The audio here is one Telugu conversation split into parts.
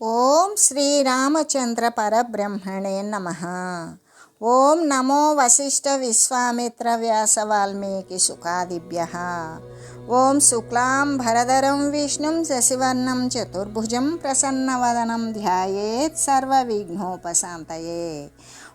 ఓం శ్రీరామచంద్ర పరబ్రహ్మణే నమ ఓం నమో వశిష్ఠ విశ్వామిత్ర వ్యాస వాల్మీకి సుఖాదిభ్య ఓం శుక్లాం భరధరం విష్ణుం శశివర్ణం చతుర్భుజం ప్రసన్నవదనం ధ్యాయేత్ సర్వవిఘ్నోపశాంతయే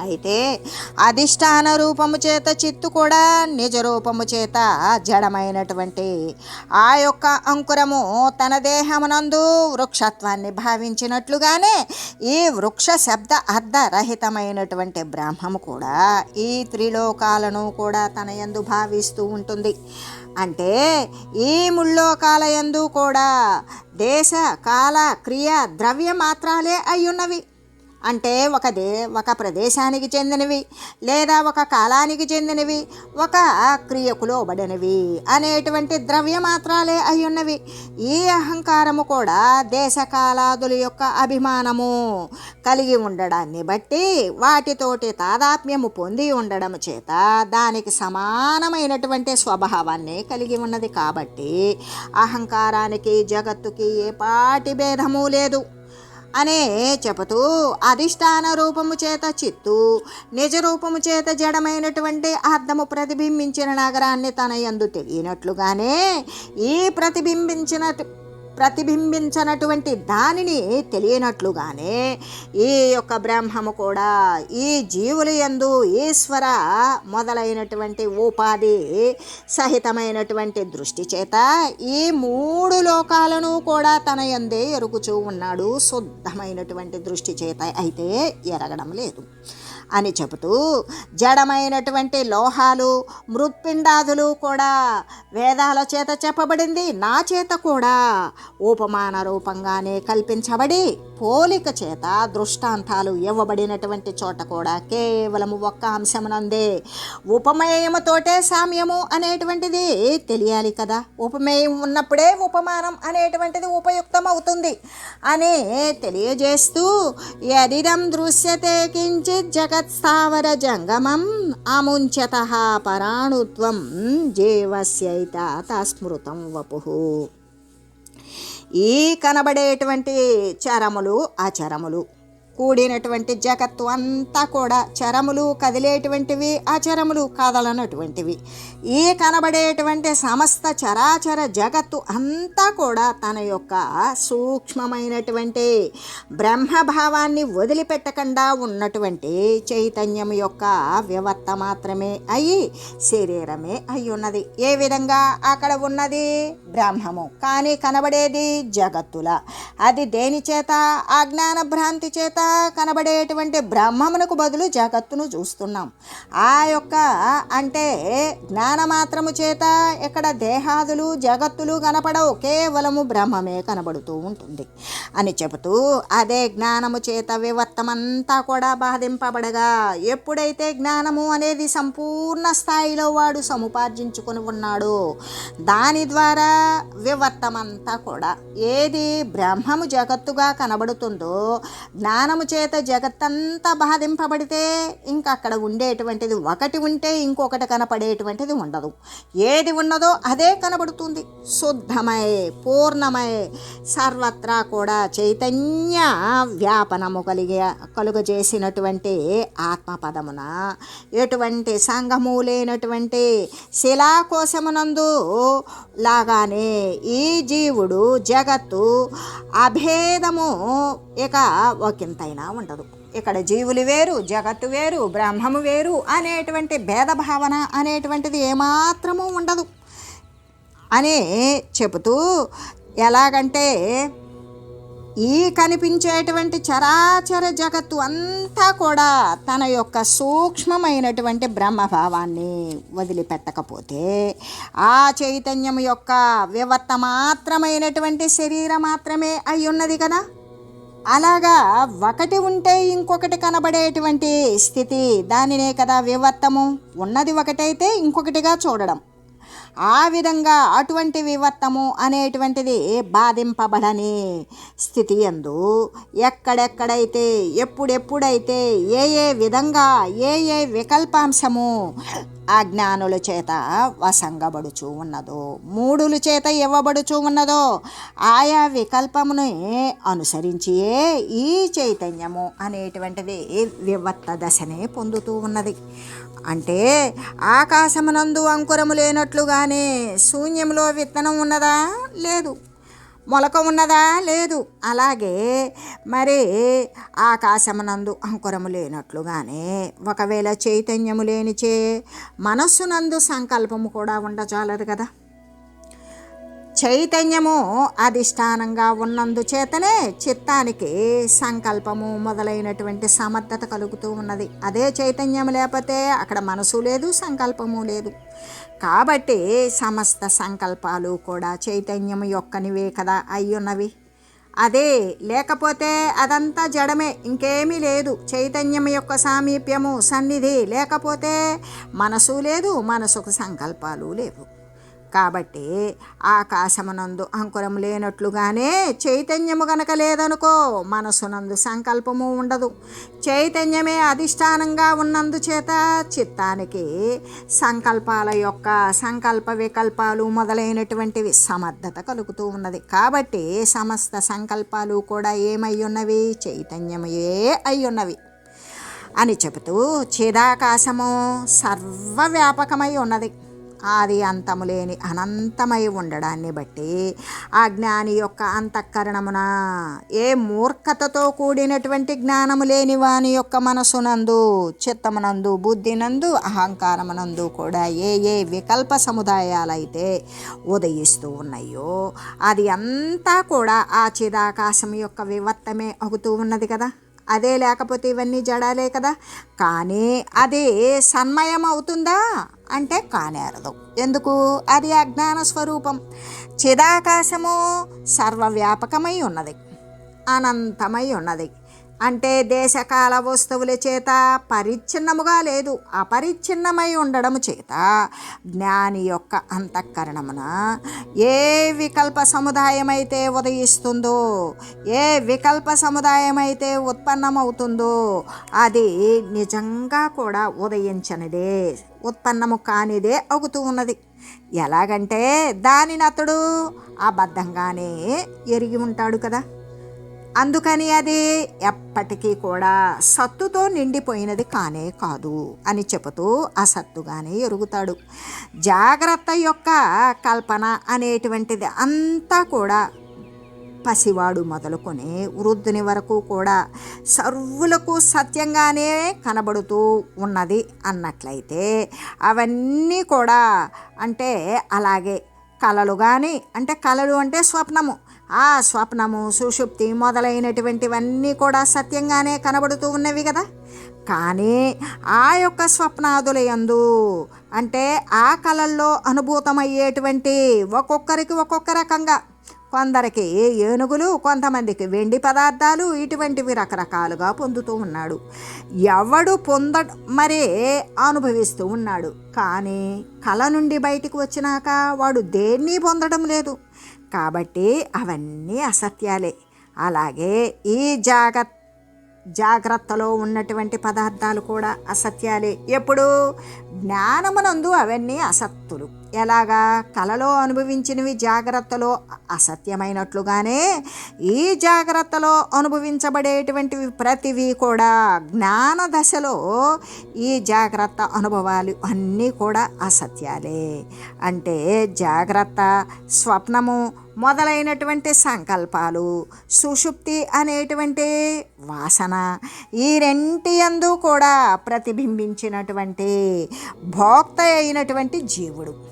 అయితే అధిష్టాన రూపము చేత చిత్తు కూడా నిజ రూపము చేత జడమైనటువంటి ఆ యొక్క అంకురము తన దేహమునందు వృక్షత్వాన్ని భావించినట్లుగానే ఈ వృక్ష శబ్ద అర్ధరహితమైనటువంటి బ్రహ్మము కూడా ఈ త్రిలోకాలను కూడా తన యందు భావిస్తూ ఉంటుంది. అంటే ఈ ముల్లోకాలయందు కూడా దేశ కాల క్రియ ద్రవ్య మాత్రాలే అయ్యున్నవి. అంటే ఒక దే ఒక ప్రదేశానికి చెందినవి లేదా ఒక కాలానికి చెందినవి ఒక క్రియకు లోబడినవి అనేటువంటి ద్రవ్య మాత్రాలే అయ్యున్నవి. ఈ అహంకారము కూడా దేశకాలాదుల యొక్క అభిమానము కలిగి ఉండడాన్ని బట్టి వాటితోటి తాదాత్మ్యము పొంది ఉండడం చేత దానికి సమానమైనటువంటి స్వభావాన్ని కలిగి ఉన్నది కాబట్టి అహంకారానికి జగత్తుకి ఏ పాటి భేదము లేదు. అనే చెబుతూ అధిష్టాన రూపము చేత చిత్తు నిజ రూపము చేత జడమైనటువంటి అర్థము ప్రతిబింబించిన నగరాన్ని తన యందు తెలియనట్లుగానే ఈ ప్రతిబింబించిన ప్రతిబింబించనటువంటి దానిని తెలియనట్లుగానే ఈ యొక్క బ్రహ్మము కూడా ఈ జీవుల యందు ఈశ్వర మొదలైనటువంటి ఉపాధి సహితమైనటువంటి దృష్టి చేత ఈ మూడు లోకాలను కూడా తన యందే ఎరుగుచూ ఉన్నాడు. శుద్ధమైనటువంటి దృష్టి చేత అయితే ఎరగడం లేదు. అని చెబుతూ జడమైనటువంటి లోహాలు మృత్పిండాదులు కూడా వేదాల చేత చెప్పబడింది. నా చేత కూడా ఉపమాన రూపంగానే కల్పించబడి పోలిక చేత దృష్టాంతాలు ఇవ్వబడినటువంటి చోట కూడా కేవలం ఒక్క అంశమునందే. ఉపమేయముతోటే సామ్యము అనేటువంటిది తెలియాలి కదా. ఉపమేయం ఉన్నప్పుడే ఉపమానం అనేటువంటిది ఉపయుక్తం అవుతుంది అని తెలియజేస్తూ యదిదం దృశ్యతే కించిత్ జగత్స్థావర జంగమం అముంచత పరాణుత్వం జీవస్యైత తస్మృతం వపు ఈ కనబడేటువంటి చరములు అచరములు కూడినటువంటి జగత్తు అంతా కూడా చరములు కదిలేటువంటివి చరములు కదలనటువంటివి. ఈ కనబడేటువంటి సమస్త చరాచర జగత్తు అంతా కూడా తన యొక్క సూక్ష్మమైనటువంటి బ్రహ్మభావాన్ని వదిలిపెట్టకుండా ఉన్నటువంటి చైతన్యం యొక్క వివర్త మాత్రమే అయి శరీరమే అయి ఉన్నది. ఏ విధంగా? అక్కడ ఉన్నది బ్రహ్మము. కానీ కనబడేది జగత్తుల. అది దేని చేత? అజ్ఞాన భ్రాంతి చేత? కనబడేటువంటి బ్రహ్మమునకు బదులు జగత్తును చూస్తున్నాం. ఆ యొక్క అంటే జ్ఞానమాత్రము చేత ఇక్కడ దేహాదులు జగత్తులు కనపడవు కేవలము బ్రహ్మమే కనబడుతూ ఉంటుంది. అని చెబుతూ అదే జ్ఞానము చేత వివర్తమంతా కూడా బాధింపబడగా. ఎప్పుడైతే జ్ఞానము అనేది సంపూర్ణ స్థాయిలో వాడు సముపార్జించుకొని ఉన్నాడో దాని ద్వారా వివర్తమంతా కూడా ఏది బ్రహ్మము జగత్తుగా కనబడుతుందో జ్ఞానం జ్ఞానము చేత జగత్తంతా బాధింపబడితే ఇంకా అక్కడ ఉండేటువంటిది ఒకటి ఉంటే ఇంకొకటి కనపడేటువంటిది ఉండదు. ఏది ఉన్నదో అదే కనబడుతుంది. శుద్ధమై పూర్ణమై సర్వత్రా కూడా చైతన్య వ్యాపనము కలిగే కలుగజేసినటువంటి ఆత్మపదమున. ఎటువంటి సంఘము లేనటువంటి శిలాకోశమునందు లాగానే ఈ జీవుడు జగత్తు అభేదము ఇక అయినా ఉండదు. ఇక్కడ జీవులు వేరు జగత్తు వేరు బ్రహ్మము వేరు అనేటువంటి భేదభావన అనేటువంటిది ఏమాత్రము ఉండదు. అని చెబుతూ ఎలాగంటే ఈ కనిపించేటువంటి చరాచర జగత్తు అంతా కూడా తన యొక్క సూక్ష్మమైనటువంటి బ్రహ్మభావాన్ని వదిలిపెట్టకపోతే ఆ చైతన్యం యొక్క వివర్త మాత్రమైనటువంటి శరీరం మాత్రమే అయి ఉన్నది కదా. అలాగా ఒకటి ఉంటే ఇంకొకటి కనబడేటువంటి స్థితి దానినే కదా వివర్తము. ఉన్నది ఒకటైతే ఇంకొకటిగా చూడడం. ఆ విధంగా అటువంటి వివర్తము అనేటువంటిది బాధింపబడని స్థితి ఎందు ఎక్కడెక్కడైతే ఎప్పుడెప్పుడైతే ఏ ఏ విధంగా ఏ ఏ వికల్పాంశము అజ్ఞానుల చేత వసంగబడుచు ఉన్నదో మూడుల చేత ఇవ్వబడుచు ఉన్నదో ఆయా వికల్పముని అనుసరించియే ఈ చైతన్యము అనేటువంటిది వివత్త దశనే పొందుతూ ఉన్నది. అంటే ఆకాశమునందు అంకురము లేనట్లుగానే శూన్యంలో విత్తనం ఉన్నదా? లేదు. మొలక ఉన్నదా? లేదు. అలాగే మరి ఆకాశమునందు అంకురము లేనట్లుగానే ఒకవేళ చైతన్యము లేనిచే మనస్సునందు సంకల్పము కూడా ఉండజాలదు కదా. చైతన్యము అధిష్టానంగా ఉన్నందుచేతనే చిత్తానికి సంకల్పము మొదలైనటువంటి సమర్థత కలుగుతూ ఉన్నది. అదే చైతన్యం లేకపోతే అక్కడ మనసు లేదు సంకల్పము లేదు. కాబట్టి సమస్త సంకల్పాలు కూడా చైతన్యం యొక్కనివే కదా అయ్యున్నవి. అదే లేకపోతే అదంతా జడమే ఇంకేమీ లేదు. చైతన్యం యొక్క సామీప్యము సన్నిధి లేకపోతే మనసు లేదు మనసుకు సంకల్పాలు లేవు. కాబట్టి ఆకాశమునందు అంకురం లేనట్లుగానే చైతన్యము గనక లేదనుకో మనసునందు సంకల్పము ఉండదు. చైతన్యమే అధిష్టానంగా ఉన్నందుచేత చిత్తానికి సంకల్పాల యొక్క సంకల్ప వికల్పాలు మొదలైనటువంటివి సమర్థత కలుగుతూ ఉన్నది. కాబట్టి సమస్త సంకల్పాలు కూడా ఏమై ఉన్నవి చైతన్యమయే అయ్యున్నవి అని చెబుతూ చిదాకాశము సర్వవ్యాపకమై ఉన్నది. ఆది అంతము లేని అనంతమై ఉండడాన్ని బట్టి ఆ జ్ఞాని యొక్క అంతఃకరణమున ఏ మూర్ఖతతో కూడినటువంటి జ్ఞానము లేని వాని యొక్క మనసునందు చిత్తమునందు బుద్ధినందు అహంకారమునందు కూడా ఏ ఏ వికల్ప సముదాయాలైతే ఉదయిస్తూ ఉన్నాయో అది అంతా కూడా ఆ చిదాకాశం యొక్క వివర్తమే అవుతూ ఉన్నది కదా. అదే లేకపోతే ఇవన్నీ జడాలే కదా. కానీ అది సన్మయం అవుతుందా అంటే కానేరదు. ఎందుకు? అది అజ్ఞాన స్వరూపం. చిదాకాశము సర్వవ్యాపకమై ఉన్నది. అనంతమై ఉన్నది. అంటే దేశకాల వస్తువుల చేత పరిచ్ఛిన్నముగా లేదు అపరిచ్ఛిన్నమై ఉండడము చేత జ్ఞాని యొక్క అంతఃకరణమున ఏ వికల్ప సముదాయమైతే ఉదయిస్తుందో ఏ వికల్ప సముదాయం అయితే ఉత్పన్నమవుతుందో అది నిజంగా కూడా ఉదయించనిదే ఉత్పన్నము కానిదే అవుతూ ఉన్నది. ఎలాగంటే దానిని అతడు అబద్ధంగానే ఎరిగి ఉంటాడు కదా. అందుకని అది ఎప్పటికీ కూడా సత్తుతో నిండిపోయినది కానే కాదు అని చెబుతూ అసత్తుగానే ఎరుగుతాడు. జాగ్రత్త యొక్క కల్పన అనేటువంటిది అంతా కూడా పసివాడు మొదలుకొని వృద్ధుని వరకు కూడా సర్వులకు సత్యంగానే కనబడుతూ ఉన్నది అన్నట్లయితే అవన్నీ కూడా అంటే అలాగే కళలు కానీ అంటే కళలు అంటే స్వప్నము. ఆ స్వప్నము సుషుప్తి మొదలైనటువంటివన్నీ కూడా సత్యంగానే కనబడుతూ ఉన్నవి కదా. కానీ ఆ యొక్క స్వప్నాదులయందు అంటే ఆ కళల్లో అనుభూతమయ్యేటువంటి ఒక్కొక్కరికి ఒక్కొక్క రకంగా. కొందరికి ఏనుగులు కొంతమందికి వెండి పదార్థాలు ఇటువంటివి రకరకాలుగా పొందుతూ ఉన్నాడు. ఎవడు పొంద మరే అనుభవిస్తూ ఉన్నాడు. కానీ కళ నుండి బయటికి వచ్చినాక వాడు దేన్ని పొందడం లేదు. కాబట్టి అవన్నీ అసత్యాలే. అలాగే ఈ జాగ్రత్త జాగ్రత్తలో ఉన్నటువంటి పదార్థాలు కూడా అసత్యాలే. ఎప్పుడు జ్ఞానమునందు అవన్నీ అసత్తులు. ఎలాగా? కలలో అనుభవించినవి జాగ్రత్తలో అసత్యమైనట్లుగానే ఈ జాగ్రత్తలో అనుభవించబడేటువంటివి ప్రతివి కూడా జ్ఞాన దశలో ఈ జాగ్రత్త అనుభవాలు అన్నీ కూడా అసత్యాలే. అంటే జాగ్రత్త స్వప్నము మొదలైనటువంటి సంకల్పాలు సుషుప్తి అనేటువంటి వాసన ఈ రెంటి యందు కూడా ప్రతిబింబించినటువంటి భోక్త అయినటువంటి జీవుడు.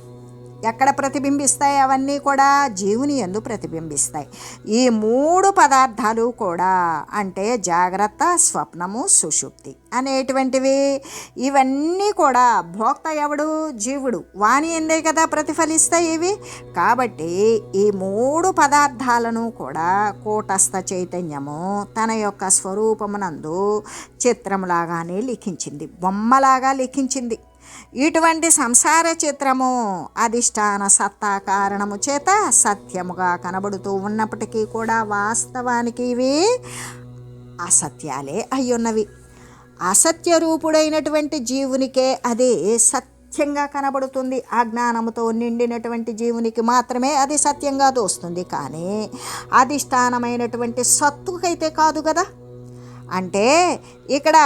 ఎక్కడ ప్రతిబింబిస్తాయి? అవన్నీ కూడా జీవుని ఎందు ప్రతిబింబిస్తాయి. ఈ మూడు పదార్థాలు కూడా అంటే జాగ్రత్త స్వప్నము సుషుప్తి అనేటువంటివి. ఇవన్నీ కూడా భోక్త ఎవడు? జీవుడు. వాణి ఎందే కదా ప్రతిఫలిస్తాయి ఇవి. కాబట్టి ఈ మూడు పదార్థాలను కూడా కూటస్థ చైతన్యము తన యొక్క స్వరూపమునందు చిత్రములాగానే లిఖించింది. బొమ్మలాగా లిఖించింది. ఇటువంటి సంసార చిత్రము అధిష్టాన సత్తా కారణము చేత సత్యముగా కనబడుతూ ఉన్నప్పటికీ కూడా వాస్తవానికి ఇవి అసత్యాలే అయ్యున్నవి. అసత్య రూపుడైనటువంటి జీవునికే అది సత్యంగా కనబడుతుంది. అజ్ఞానముతో నిండినటువంటి జీవునికి మాత్రమే అది సత్యంగా దోస్తుంది కానీ అధిష్టానమైనటువంటి సత్తుకైతే కాదు కదా. అంటే ఇక్కడ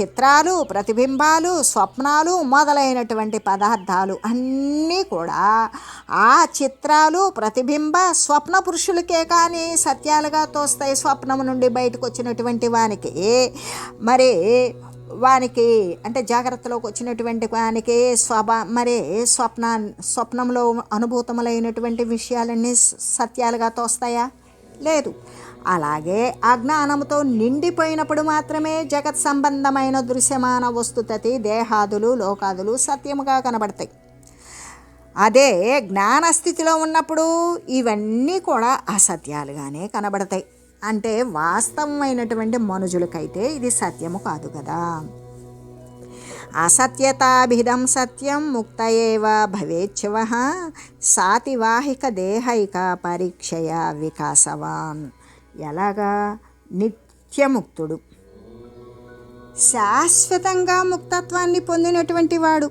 చిత్రాలు ప్రతిబింబాలు స్వప్నాలు మొదలైనటువంటి పదార్థాలు అన్నీ కూడా ఆ చిత్రాలు ప్రతిబింబ స్వప్న పురుషులకే కానీ సత్యాలుగా తోస్తాయి స్వప్నం నుండి బయటకు వచ్చినటువంటి వానికి. మరి వానికి అంటే జాగ్రత్తలోకి వచ్చినటువంటి వానికి స్వభా మరి స్వప్న స్వప్నంలో అనుభూతములైనటువంటి విషయాలన్నీ సత్యాలుగా తోస్తాయా? లేదు. అలాగే అజ్ఞానంతో నిండిపోయినప్పుడు మాత్రమే జగత్ సంబంధమైన దృశ్యమాన వస్తుతతి దేహాదులు లోకాదులు సత్యముగా కనబడతాయి. అదే జ్ఞానస్థితిలో ఉన్నప్పుడు ఇవన్నీ కూడా అసత్యాలుగానే కనబడతాయి. అంటే వాస్తవమైనటువంటి మనుజులకైతే ఇది సత్యము కాదు కదా. అసత్యతాభిధం సత్యం ముక్తయేవ భవేచ్ఛవ సాతివాహిక దేహైక పరీక్షయ వికాసవాన్. ఎలాగా? నిత్యముక్తుడు. శాశ్వతంగా ముక్తత్వాన్ని పొందినటువంటి వాడు.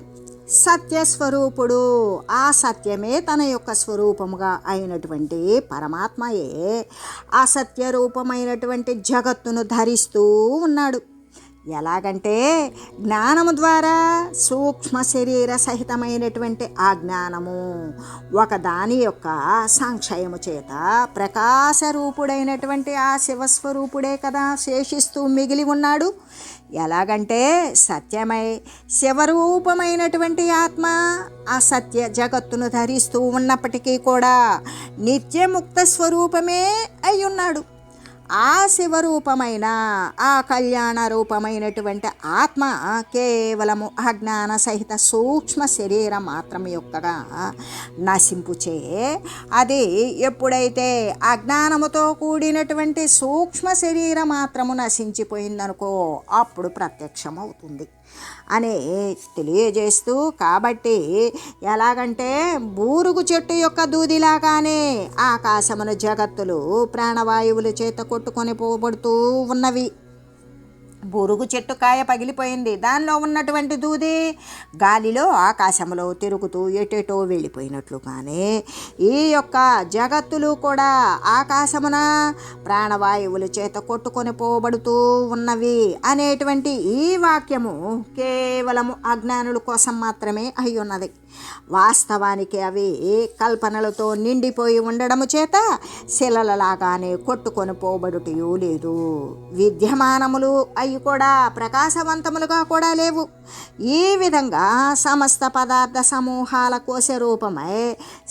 సత్యస్వరూపుడు. ఆ సత్యమే తన యొక్క స్వరూపముగా అయినటువంటి పరమాత్మయే. అసత్య రూపమైనటువంటి జగత్తును ధరిస్తూ ఉన్నాడు. ఎలాగంటే జ్ఞానము ద్వారా సూక్ష్మ శరీర సహితమైనటువంటి ఆ జ్ఞానము ఒక దాని యొక్క సంక్షయము చేత ప్రకాశ రూపుడైనటువంటి ఆ శివస్వరూపుడే కదా శేషిస్తూ మిగిలి ఉన్నాడు. ఎలాగంటే సత్యమై శివరూపమైనటువంటి ఆత్మ ఆ సత్య జగత్తును ధరిస్తూ ఉన్నప్పటికీ కూడా నిత్యముక్త స్వరూపమే అయి ఉన్నాడు ఆ శివరూపమైన ఆ కళ్యాణ రూపమైనటువంటి ఆత్మ కేవలము అజ్ఞాన సహిత సూక్ష్మ శరీరం మాత్రం యొక్కగా నశింపుచే. అది ఎప్పుడైతే అజ్ఞానముతో కూడినటువంటి సూక్ష్మ శరీరం మాత్రము నశించిపోయిందనుకో అప్పుడు ప్రత్యక్షమవుతుంది. అని తెలియజేస్తూ కాబట్టి ఎలాగంటే బూరుగు చెట్టు యొక్క దూదిలాగానే ఆకాశమును జగత్తులు ప్రాణవాయువుల చేత కొట్టుకొని పోబడుతూ ఉన్నవి. బురుగు చెట్టు కాయ పగిలిపోయింది. దానిలో ఉన్నటువంటి దూది గాలిలో ఆకాశంలో తిరుగుతూ ఎటెటో వెళ్ళిపోయినట్లు కానీ ఈ యొక్క జగత్తులు కూడా ఆకాశమున ప్రాణవాయువుల చేత కొట్టుకొని పోబడుతూ ఉన్నవి అనేటువంటి ఈ వాక్యము కేవలము అజ్ఞానుల కోసం మాత్రమే అయి ఉన్నది. వాస్తవానికి అవి కల్పనలతో నిండిపోయి ఉండడము చేత శిలలలాగానే కొట్టుకొని పోబడుటయూ లేదు. విద్యమానములు అవి కూడా ప్రకాశవంతములుగా కూడా లేవు. ఈ విధంగా సమస్త పదార్థ సమూహాల కోశ రూపమై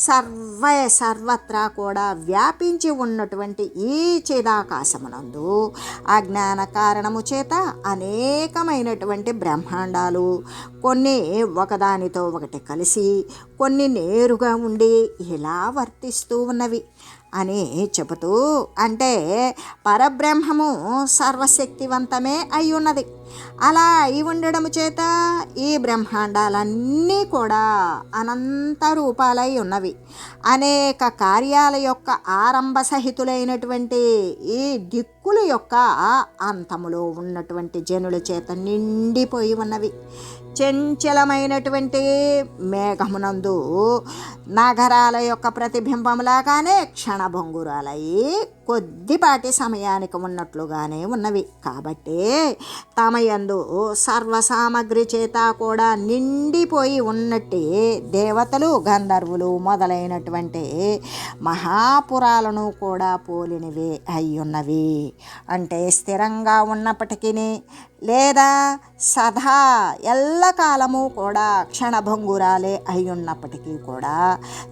సర్వ సర్వత్రా కూడా వ్యాపించి ఉన్నటువంటి ఈ చిదాకాశమునందు అజ్ఞాన కారణము చేత అనేకమైనటువంటి బ్రహ్మాండాలు కొన్ని ఒకదానితో ఒకటి కలిసి కొన్ని నేరుగా ఉండి ఇలా వర్తిస్తూ ఉన్నవి. అని చెబుతూ అంటే పరబ్రహ్మము సర్వశక్తివంతమే అయి ఉన్నది అలా అయి ఉండడం చేత ఈ బ్రహ్మాండాలన్నీ కూడా అనంత రూపాలై ఉన్నవి. అనేక కార్యాల యొక్క ఆరంభ సహితులైనటువంటి ఈ దిక్కుల యొక్క అంతములో ఉన్నటువంటి జనుల చేత నిండిపోయి ఉన్నవి. చంచలమైనటువంటి మేఘమునందు నగరాల యొక్క ప్రతిబింబంలాగానే క్షణభంగురాలయ్యి కొద్దిపాటి సమయానికి ఉన్నట్లుగానే ఉన్నవి. కాబట్టి తమ యందు సర్వసామగ్రి చేత కూడా నిండిపోయి ఉన్నట్టే దేవతలు గంధర్వులు మొదలైనటువంటి మహాపురాలను కూడా పోలినవే అయ్యున్నవి. అంటే స్థిరంగా ఉన్నప్పటికీ లేదా సదా ఎల్లకాలము కూడా క్షణభంగురాలే అయి ఉన్నప్పటికీ కూడా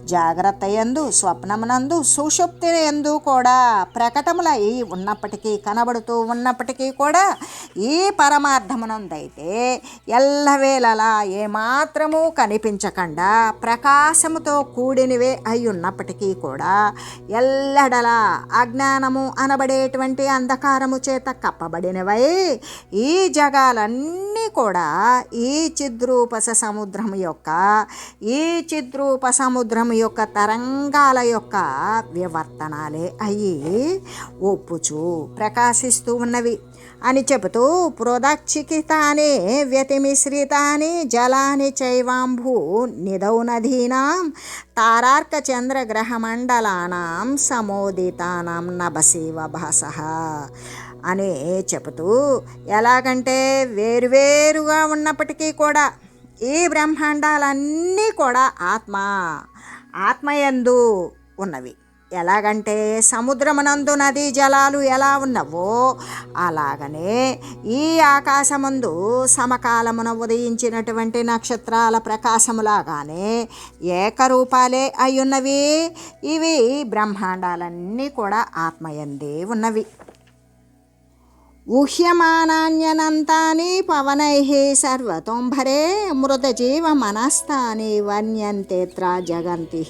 జాగ్రత్త ఎందు స్వప్నమునందు సుషుప్తి ఎందు కూడా ప్రకటములై ఉన్నప్పటికీ కనబడుతూ ఉన్నప్పటికీ కూడా ఈ పరమార్థమునందైతే ఎల్లవేళలా ఏమాత్రము కనిపించకుండా ప్రకాశముతో కూడినవే అయి ఉన్నప్పటికీ కూడా ఎల్లడలా అజ్ఞానము అనబడేటువంటి అంధకారము చేత కప్పబడినవై ఈ జగాలన్నీ కూడా ఈ చిద్రూపస సముద్రం యొక్క ఈ చిద్రూప సముద్రం యొక్క తరంగాల యొక్క వివర్తనాలే అయ్యి ఒప్పుచు ప్రకాశిస్తూ ఉన్నవి. అని చెబుతూ ప్రోదక్షికితాని వ్యతిమిశ్రితాని జలాని చైవాంభూ నిదౌ నదీనాం తారార్క చంద్రగ్రహమండలానాం సమోదితానాం నభసీవ భాస అని చెబుతూ ఎలాగంటే వేరువేరుగా ఉన్నప్పటికీ కూడా ఈ బ్రహ్మాండాలన్నీ కూడా ఆత్మ ఆత్మయందు ఉన్నవి. ఎలాగంటే సముద్రమునందు నదీ జలాలు ఎలా ఉన్నవో అలాగనే ఈ ఆకాశమందు సమకాలమున ఉదయించినటువంటి నక్షత్రాల ప్రకాశములాగానే ఏకరూపాలే అయ్యున్నవి. ఇవి బ్రహ్మాండాలన్నీ కూడా ఆత్మయందే ఉన్నవి. ఊహ్యమానాన్యనంతాని పవనై సర్వతోంభరే మృతజీవ మనస్తాని వన్యంతేత్ర జగంతి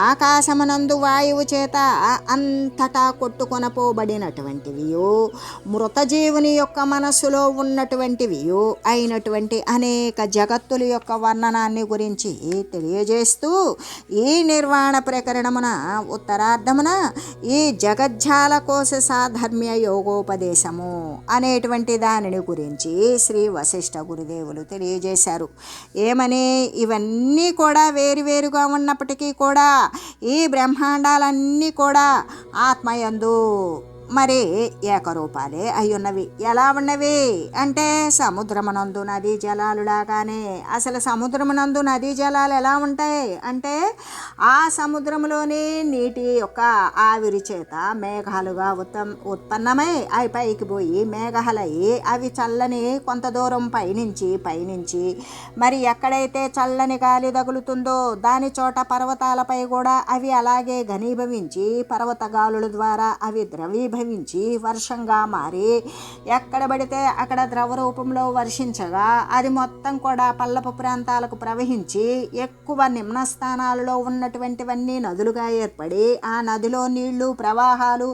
ఆకాశమునందు వాయువు చేత అంతటా కొట్టుకొనపోబడినటువంటివియు. మృతజీవుని యొక్క మనస్సులో ఉన్నటువంటివియు. అయినటువంటి అనేక జగత్తుల యొక్క వర్ణనాన్ని గురించి తెలియజేస్తూ ఈ నిర్వాణ ప్రకరణమున ఉత్తరార్ధమున ఈ జగజ్జాల కోశ సాధర్మ్య యోగోపదేశము అనేటువంటి దానిని గురించి శ్రీ వశిష్ఠ గురుదేవులు తెలియజేశారు. ఏమని? ఇవన్నీ కూడా వేరువేరుగా ఉన్నప్పటికీ కూడా ఈ బ్రహ్మాండాలన్నీ కూడా ఆత్మయందు మరి ఏకరూపాలే అయి ఉన్నవి ఎలా ఉన్నవి? అంటే సముద్రమునందు నదీ జలాలు లాగానే అసలు సముద్రమునందు నదీ జలాలు ఎలా ఉంటాయి? అంటే ఆ సముద్రంలోని నీటి యొక్క ఆవిరి చేత మేఘాలుగా ఉత్తం ఉత్పన్నమై అవి పైకి పోయి మేఘాలయ్యి అవి చల్లని కొంత దూరం పైనుంచి పైనుంచి మరి ఎక్కడైతే చల్లని గాలి తగులుతుందో దాని చోట పర్వతాలపై కూడా అవి అలాగే ఘనీభవించి పర్వత గాలుల ద్వారా అవి ఉద్భవించి వర్షంగా మారి ఎక్కడ పడితే అక్కడ ద్రవ రూపంలో వర్షించగా అది మొత్తం కూడా పల్లపు ప్రాంతాలకు ప్రవహించి ఎక్కువ నిమ్న స్థానాలలో ఉన్నటువంటివన్నీ నదులుగా ఏర్పడి ఆ నదిలో నీళ్ళు ప్రవాహాలు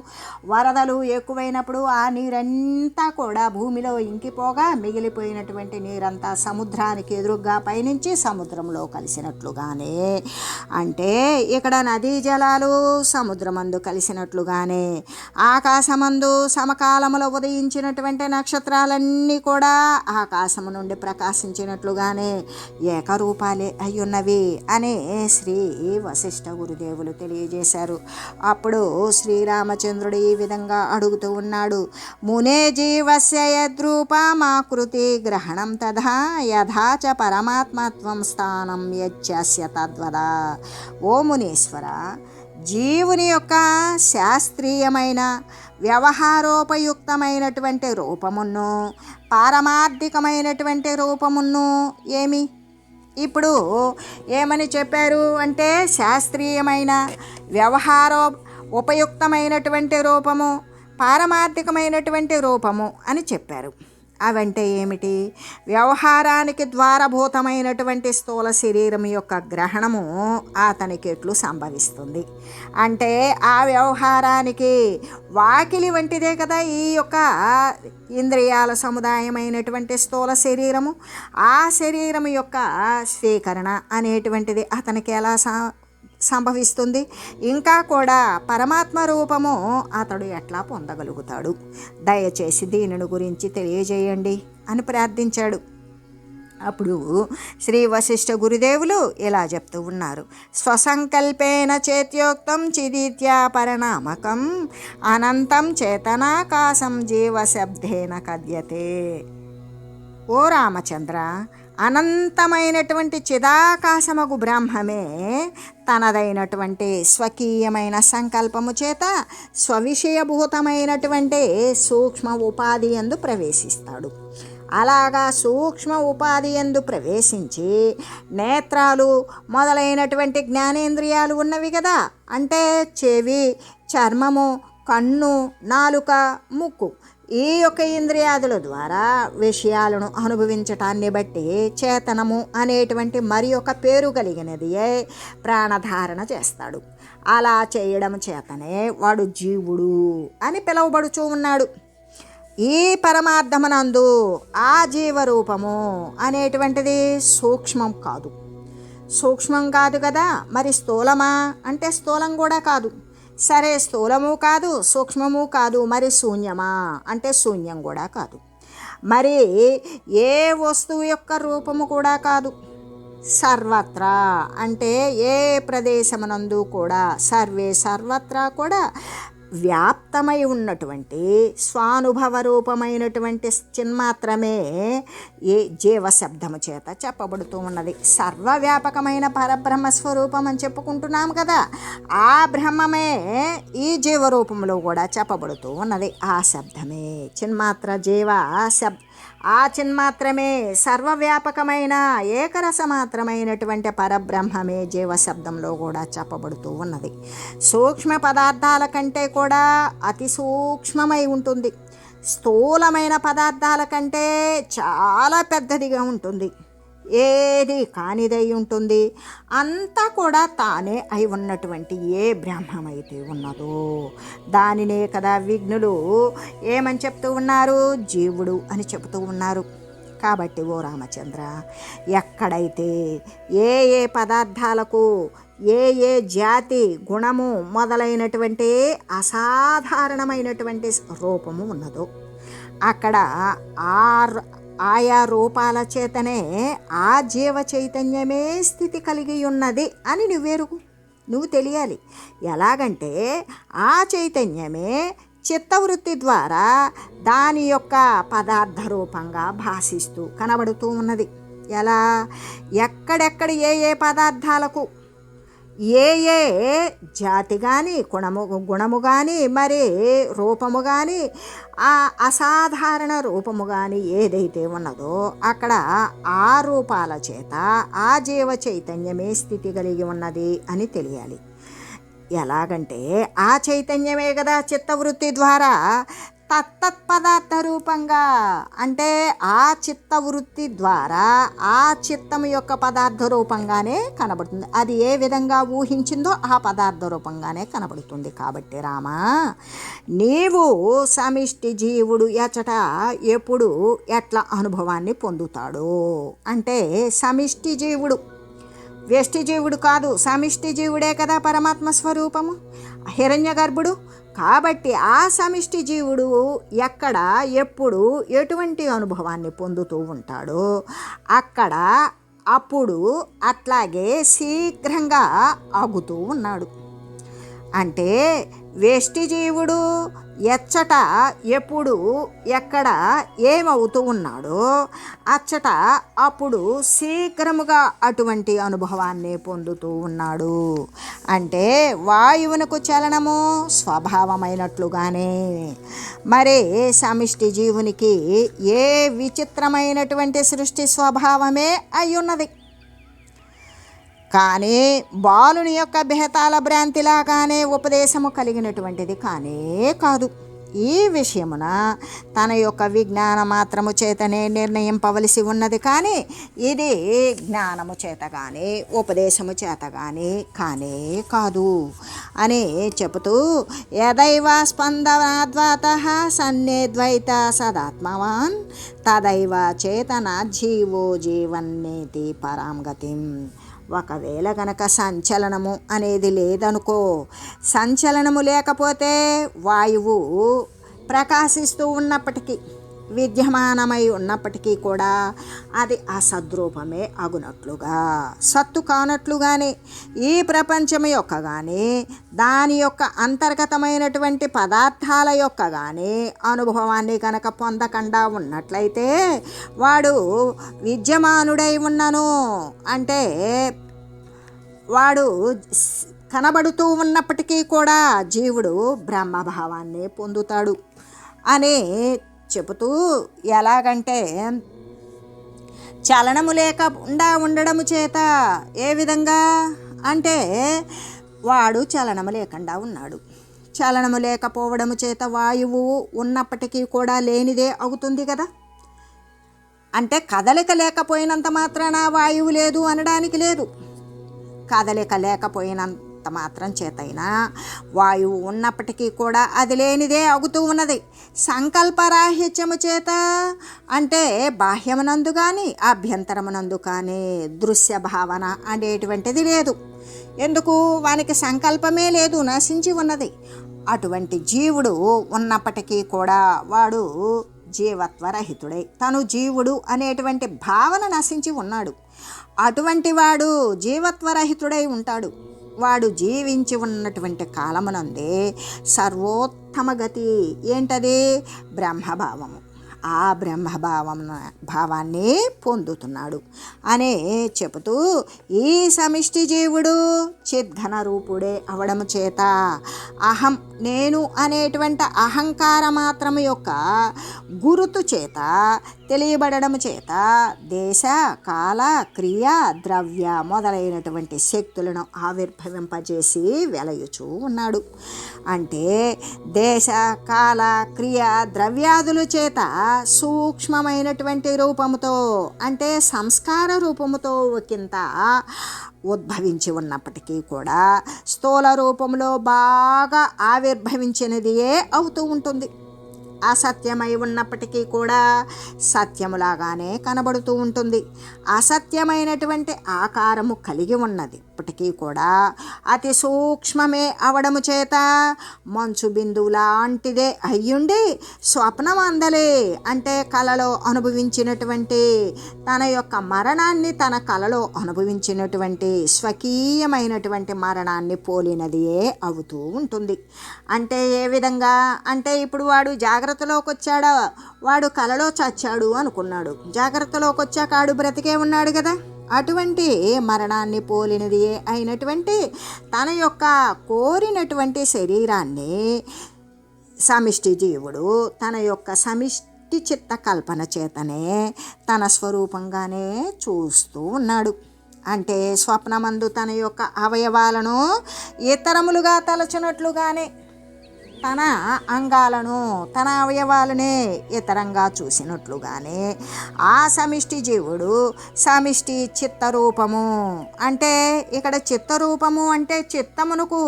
వరదలు ఎక్కువైనప్పుడు ఆ నీరంతా కూడా భూమిలో ఇంకిపోగా మిగిలిపోయినటువంటి నీరంతా సముద్రానికి ఎదురుగా పయనించి సముద్రంలో కలిసినట్లుగానే అంటే ఇక్కడ నదీ జలాలు సముద్రమందు కలిసినట్లుగానే ఆకాశమందు సమకాలములో ఉదయించినటువంటి నక్షత్రాలన్నీ కూడా ఆకాశము నుండి ప్రకాశించినట్లుగానే ఏకరూపాలే అయ్యున్నవి అని శ్రీ వశిష్ఠ గురుదేవులు తెలియజేశారు. అప్పుడు శ్రీరామచంద్రుడు ఈ విధంగా అడుగుతూ ఉన్నాడు మునే జీవస్య యద్రూపమాకృతి గ్రహణం తథా యథాచ పరమాత్మత్వం స్థానం యచ్చస్య తద్వదా. ఓ మునీశ్వర జీవుని యొక్క శాస్త్రీయమైన వ్యవహారోపయుక్తమైనటువంటి రూపమును పారమార్థికమైనటువంటి రూపమును ఏమి? ఇప్పుడు ఏమని చెప్పారు అంటే శాస్త్రీయమైన వ్యవహారో ఉపయుక్తమైనటువంటి రూపము పారమార్థికమైనటువంటి రూపము అని చెప్పారు. అవంటే ఏమిటి? వ్యవహారానికి ద్వారభూతమైనటువంటి స్థూల శరీరం యొక్క గ్రహణము అతనికి ఎట్లు సంభవిస్తుంది? అంటే ఆ వ్యవహారానికి వాకిలి వంటిదే కదా ఈ యొక్క ఇంద్రియాల సముదాయమైనటువంటి స్థూల శరీరము. ఆ శరీరం యొక్క స్వీకరణ అనేటువంటిది అతనికి ఎలా సా సంభవిస్తుంది. ఇంకా కూడా పరమాత్మ రూపము అతడు ఎట్లా పొందగలుగుతాడు? దయచేసి దీనిని గురించి తెలియజేయండి అని ప్రార్థించాడు. అప్పుడు శ్రీ వశిష్ఠ గురుదేవులు ఇలా చెప్తూ ఉన్నారు. స్వసంకల్పేన చేత్యోక్తం చిదిత్యా పరిణామకం అనంతం చేతనాకాశం జీవశబ్దేన కద్యతే ఓ రామచంద్ర అనంతమైనటువంటి చిదాకాశమగు బ్రహ్మమే తనదైనటువంటి స్వకీయమైన సంకల్పము చేత స్వవిషయభూతమైనటువంటి సూక్ష్మ ఉపాధి ఎందు ప్రవేశిస్తాడు. అలాగా సూక్ష్మ ఉపాధి ఎందు ప్రవేశించి నేత్రాలు మొదలైనటువంటి జ్ఞానేంద్రియాలు ఉన్నవి కదా అంటే చెవి చర్మము కన్ను నాలుక ముక్కు ఈ యొక్క ఇంద్రియాదుల ద్వారా విషయాలను అనుభవించటాన్ని బట్టి చేతనము అనేటువంటి మరి ఒక పేరు కలిగినది ప్రాణధారణ చేస్తాడు. అలా చేయడం చేతనే వాడు జీవుడు అని పిలువబడుచూ ఉన్నాడు. ఈ పరమార్థమునందు ఆ జీవరూపము అనేటువంటిది సూక్ష్మం కాదు. సూక్ష్మం కాదు కదా మరి స్థూలమా? అంటే స్థూలం కూడా కాదు. సరే స్థూలము కాదు సూక్ష్మము కాదు మరి శూన్యమా? అంటే శూన్యం కూడా కాదు. మరి ఏ వస్తువు యొక్క రూపము కూడా కాదు. సర్వత్రా అంటే ఏ ప్రదేశమునందు కూడా సర్వే సర్వత్రా కూడా వ్యాప్తమై ఉన్నటువంటి స్వానుభవ రూపమైనటువంటి చిన్మాత్రమే ఏ జీవశబ్దము చేత చెప్పబడుతూ ఉన్నది. సర్వవ్యాపకమైన పరబ్రహ్మ స్వరూపం అని చెప్పుకుంటున్నాం కదా. ఆ బ్రహ్మమే ఈ జీవరూపంలో కూడా చెప్పబడుతూ ఉన్నది. ఆ శబ్దమే. చిన్మాత్ర జీవ శబ్ ఆ చిన్మాత్రమే సర్వవ్యాపకమైన ఏకరసమాత్రమైనటువంటి పరబ్రహ్మమే జీవశబ్దంలో కూడా చెప్పబడుతూ ఉన్నది. సూక్ష్మ పదార్థాల కంటే కూడా అతి సూక్ష్మమై ఉంటుంది. స్థూలమైన పదార్థాల కంటే చాలా పెద్దదిగా ఉంటుంది. ఏది కానిదై ఉంటుంది అంతా కూడా తానే అయి ఉన్నటువంటి ఏ బ్రహ్మమైతే ఉన్నదో. దానినే కదా విఘ్నులు ఏమని చెప్తూ ఉన్నారు? జీవుడు అని చెబుతూ ఉన్నారు. కాబట్టి ఓ రామచంద్ర ఎక్కడైతే ఏ ఏ పదార్థాలకు ఏ ఏ జాతి గుణము మొదలైనటువంటి అసాధారణమైనటువంటి రూపము ఉన్నదో అక్కడ ఆ ఆయా రూపాల చేతనే ఆ జీవ చైతన్యమే స్థితి కలిగి ఉన్నది అని నువ్వెరుగు. నువ్వు తెలియాలి. ఎలాగంటే ఆ చైతన్యమే చిత్తవృత్తి ద్వారా దాని యొక్క పదార్థ రూపంగా భాషిస్తూ కనబడుతూ ఉన్నది. ఎలా? ఎక్కడెక్కడ ఏ ఏ పదార్థాలకు ఏ ఏ జాతి కానీ గుణము గుణము కానీ మరి రూపము కానీ ఆ అసాధారణ రూపము కానీ ఏదైతే ఉన్నదో అక్కడ ఆ రూపాల చేత ఆ జీవ చైతన్యమే స్థితి కలిగి ఉన్నది అని తెలియాలి. ఎలాగంటే ఆ చైతన్యమే కదా చిత్తవృత్తి ద్వారా తత్తత్పదార్థ రూపంగా. అంటే ఆ చిత్త వృత్తి ద్వారా ఆ చిత్తం యొక్క పదార్థ రూపంగానే కనబడుతుంది. అది ఏ విధంగా ఊహించిందో ఆ పదార్థ రూపంగానే కనబడుతుంది కాబట్టి రామా నీవు సమిష్టి జీవుడు ఎచట ఎప్పుడు ఎట్లా అనుభవాన్ని పొందుతాడు? అంటే సమిష్టి జీవుడు వ్యష్టి జీవుడు కాదు సమిష్టి జీవుడే కదా పరమాత్మ స్వరూపము. హిరణ్య గర్భుడు కాబట్టి ఆ సమిష్టి జీవుడు ఎక్కడ ఎప్పుడు ఎటువంటి అనుభవాన్ని పొందుతూ ఉంటాడో అక్కడ అప్పుడు అట్లాగే శీఘ్రంగా ఆగుతూ ఉన్నాడు. అంటే వేష్టి జీవుడు ఎచ్చట ఎప్పుడు ఎక్కడ ఏమవుతూ ఉన్నాడో అచ్చట అప్పుడు శీఘ్రముగా అటువంటి అనుభవాన్ని పొందుతూ ఉన్నాడు. అంటే వాయువునకు చలనము స్వభావమైనట్లుగానే. మరి సమిష్టి జీవునికి ఏ విచిత్రమైనటువంటి సృష్టి స్వభావమే అయ్యున్నది. కానీ బాలుని యొక్క బెహతాల భ్రాంతిలాగానే ఉపదేశము కలిగినటువంటిది కానే కాదు. ఈ విషయమున తన యొక్క విజ్ఞాన మాత్రము చేతనే నిర్ణయింపవలసి ఉన్నది కానీ ఇది జ్ఞానము చేత కానీ ఉపదేశము చేత కానీ కానే కాదు అని చెబుతూ యదైవ స్పందనాద్వాత సన్నేద్వైత సదాత్మవాన్ తదైవ చేతన జీవో జీవన్నేతి పరాం గతిం. ఒకవేళ గనక సంచలనము అనేది లేదనుకో సంచలనము లేకపోతే వాయువు ప్రకాశిస్తూ ఉన్నప్పటికీ విద్యమానమై ఉన్నప్పటికీ కూడా అది అసద్రూపమే అగునట్లుగా సత్తు కానట్లుగానే. ఈ ప్రపంచం యొక్క కానీ దాని యొక్క అంతర్గతమైనటువంటి పదార్థాల యొక్క కానీ అనుభవాన్ని కనుక పొందకుండా ఉన్నట్లయితే వాడు విద్యమానుడై ఉన్నను అంటే వాడు కనబడుతూ ఉన్నప్పటికీ కూడా జీవుడు బ్రహ్మభావాన్ని పొందుతాడు అనే చెబుతూ ఎలాగంటే చలనము లేకుండా ఉండడము చేత ఏ విధంగా? అంటే వాడు చలనము లేకుండా ఉన్నాడు. చలనము లేకపోవడము చేత వాయువు ఉన్నప్పటికీ కూడా లేనిదే అవుతుంది కదా? అంటే కదలిక లేకపోయినంత మాత్రాన వాయువు లేదు అనడానికి లేదు. కదలిక లేకపోయినంత మాత్రం చేతైనా వాయువు ఉన్నప్పటికీ కూడా అది లేనిదే అగుతూ ఉన్నది. సంకల్పరాహిత్యము చేత అంటే బాహ్యమునందు కానీ అభ్యంతరమునందు కానీ దృశ్య భావన అనేటువంటిది లేదు. ఎందుకు? వానికి సంకల్పమే లేదు నశించి ఉన్నది. అటువంటి జీవుడు ఉన్నప్పటికీ కూడా వాడు జీవత్వరహితుడై తను జీవుడు అనేటువంటి భావన నశించి ఉన్నాడు. అటువంటి వాడు జీవత్వరహితుడై ఉంటాడు. వాడు జీవించి ఉన్నటువంటి కాలమునందే సర్వోత్తమ గతి ఏంటది? బ్రహ్మభావము. ఆ బ్రహ్మభావం భావాన్ని పొందుతున్నాడు. అనే చెబుతూ ఈ సమిష్టి జీవుడు చిద్ఘన రూపుడే అవడము చేత అహం నేను అనేటువంటి అహంకార మాత్రము యొక్క గురుతు చేత తెలియబడము చేత దేశ కాల క్రియ ద్రవ్య మొదలైనటువంటి శక్తులను ఆవిర్భవింపజేసి వెలయుచూ ఉన్నాడు. అంటే దేశ కాల క్రియ ద్రవ్యాదుల చేత సూక్ష్మమైనటువంటి రూపముతో అంటే సంస్కార రూపముతో ఒకంత ఉద్భవించి ఉన్నప్పటికీ కూడా స్థూల రూపంలో బాగా ఆవిర్భవించినదియే అవుతూ ఉంటుంది. అసత్యమై ఉన్నప్పటికీ కూడా సత్యములాగానే కనబడుతూ ఉంటుంది. అసత్యమైనటువంటి ఆకారము కలిగి ఉన్నది. ఇప్పటికీ కూడా అతి సూక్ష్మమే అవడము చేత మంచు బిందువు లాంటిదే అయ్యుండి స్వప్నం అందలే అంటే కలలో అనుభవించినటువంటి తన యొక్క మరణాన్ని తన కలలో అనుభవించినటువంటి స్వకీయమైనటువంటి మరణాన్ని పోలినదియే అవుతూ ఉంటుంది. అంటే ఏ విధంగా? అంటే ఇప్పుడు వాడు జాగ్రత్తలోకి వచ్చాడో వాడు కలలో చచ్చాడు అనుకున్నాడు. జాగ్రత్తలోకి వచ్చాక ఆడు బ్రతికే ఉన్నాడు కదా? అటువంటి మరణాన్ని పోలినది అయినటువంటి తన యొక్క కోరినటువంటి శరీరాన్ని సమిష్టి జీవుడు తన యొక్క సమిష్టి చిత్త కల్పన చేతనే తన స్వరూపంగానే చూస్తూ ఉన్నాడు. అంటే స్వప్నమందు తన యొక్క అవయవాలను ఇతరములుగా తలచినట్లుగానే తన అంగాలను తన అవయవాలనే ఇతరంగా చూసినట్లుగానే ఆ సమిష్టి జీవుడు సమిష్టి చిత్తరూపము. అంటే ఇక్కడ చిత్తరూపము అంటే చిత్తమునకు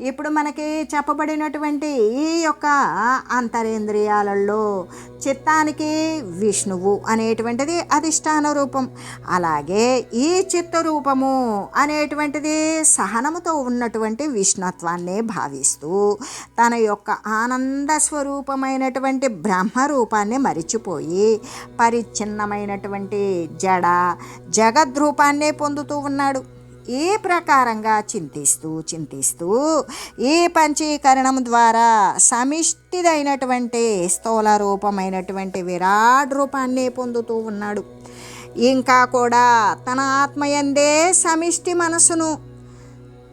ఇప్పుడు మనకి చెప్పబడినటువంటి ఈ యొక్క అంతరేంద్రియాలలో చిత్తానికి విష్ణువు అనేటువంటిది అధిష్టాన రూపం. అలాగే ఈ చిత్తరూపము అనేటువంటిది సహనముతో ఉన్నటువంటి విష్ణుత్వాన్నే భావిస్తూ తన తన యొక్క ఆనంద స్వరూపమైనటువంటి బ్రహ్మరూపాన్ని మరిచిపోయి పరిచ్ఛిన్నమైనటువంటి జడ జగద్రూపాన్నే పొందుతూ ఉన్నాడు. ఈ ప్రకారంగా చింతిస్తూ చింతిస్తూ ఈ పంచీకరణం ద్వారా సమిష్టిదైనటువంటి స్థూల రూపమైనటువంటి విరాట్ రూపాన్ని పొందుతూ ఉన్నాడు. ఇంకా కూడా తన ఆత్మయందే సమిష్టి మనసును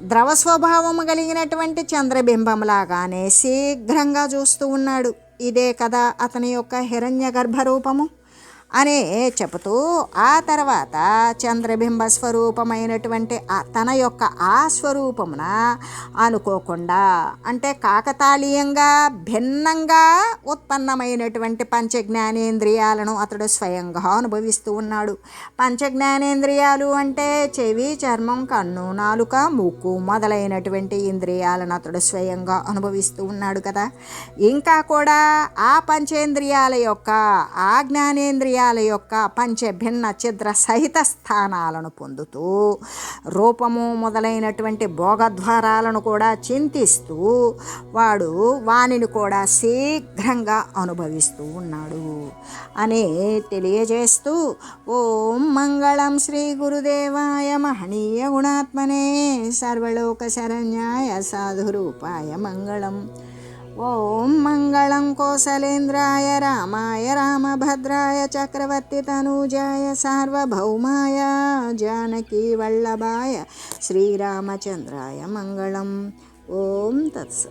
ద్రవ స్వభావము కలిగినటువంటి చంద్రబింబంలాగానే శీఘ్రంగా చూస్తూ ఉన్నాడు. ఇదే కదా అతని యొక్క హిరణ్య గర్భరూపము అనే చెబుతూ ఆ తర్వాత చంద్రబింబ స్వరూపమైనటువంటి తన యొక్క ఆ స్వరూపమున అనుకోకుండా అంటే కాకతాళీయంగా భిన్నంగా ఉత్పన్నమైనటువంటి పంచజ్ఞానేంద్రియాలను అతడు స్వయంగా అనుభవిస్తూ ఉన్నాడు. పంచజ్ఞానేంద్రియాలు అంటే చెవి చర్మం కన్ను నాలుక ముక్కు మొదలైనటువంటి ఇంద్రియాలను అతడు స్వయంగా అనుభవిస్తూ ఉన్నాడు కదా. ఇంకా కూడా ఆ పంచేంద్రియాల యొక్క ఆ జ్ఞానేంద్రియ ఇంద్రియాల యొక్క పంచ భిన్న ఛిద్ర సహిత స్థానాలను పొందుతూ రూపము మొదలైనటువంటి భోగద్వారాలను కూడా చింతిస్తూ వాడు వానిని కూడా శీఘ్రంగా అనుభవిస్తూ ఉన్నాడు అని తెలియజేస్తూ ఓం మంగళం శ్రీ గురుదేవాయ మహనీయ గుణాత్మనే సర్వలోక శరణ్యాయ సాధురూపాయ మంగళం. ॐ मङ्गलं कोसलेन्द्राय रामाय रामभद्राय चक्रवर्तितनूजाय सार्वभौमाय जानकीवल्लभाय श्रीरामचन्द्राय मंगल ओं तत्स